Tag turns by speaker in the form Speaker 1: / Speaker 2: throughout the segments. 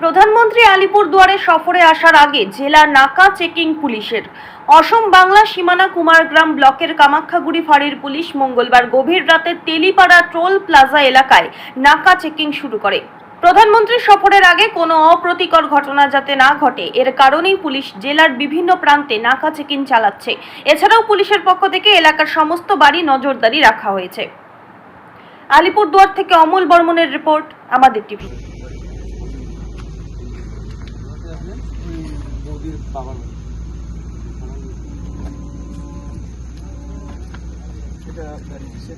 Speaker 1: প্রধানমন্ত্রী আলিপুরদুয়ারে সফরে আসার আগে জেলা নাকা চেকিং পুলিশের। অসম বাংলা সীমানা কুমারগ্রাম ব্লকের কামাখ্যাগুড়ি ফাঁড়ির পুলিশ মঙ্গলবার গভীর রাতে তেলিপাড়া টোল প্লাজা এলাকায় নাকা চেকিং শুরু করে। প্রধানমন্ত্রী সফরের আগে কোনো অপ্রতিকর ঘটনা যাতে না ঘটে, এর কারণেই পুলিশ জেলার বিভিন্ন প্রান্তে নাকা চেকিং চালাচ্ছে। এছাড়াও পুলিশের পক্ষ থেকে এলাকার সমস্ত বাড়ি নজরদারি রাখা হয়েছে। আলিপুরদুয়ার থেকে অমল বর্মনের রিপোর্ট, আমাদের TV.
Speaker 2: bir bağlı. Bir de verici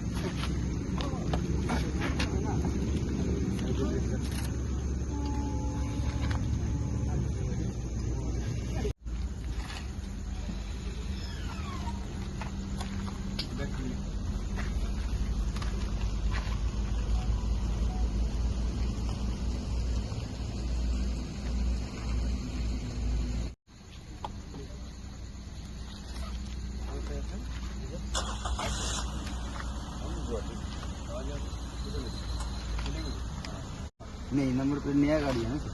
Speaker 2: नहीं नंबर प्लेट नया गाड़ी है ना तो।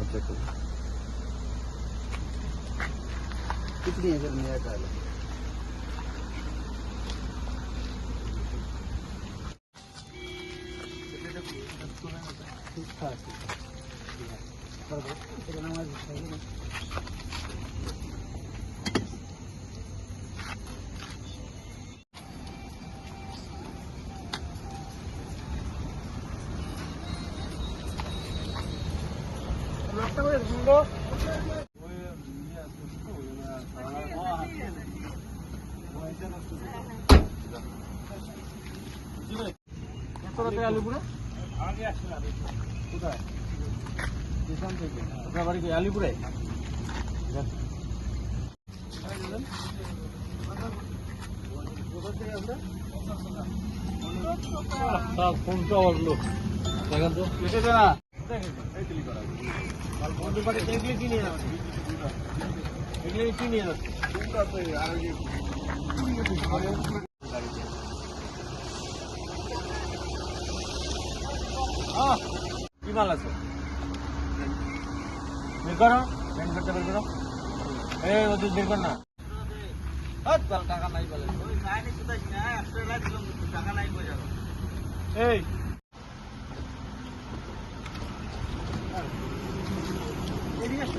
Speaker 2: अच्छा कितनी है सर नया कार? ठीक ठाक কি আলিপুরে ফোনটা আসলো দেখেন তো না বন্ধু বাড়ি দেখলে কি মাল আছে বের করো ব্যাংক করতে বের করো এই ওদের বের কর না হাত বাল টাকা নাই বলে এই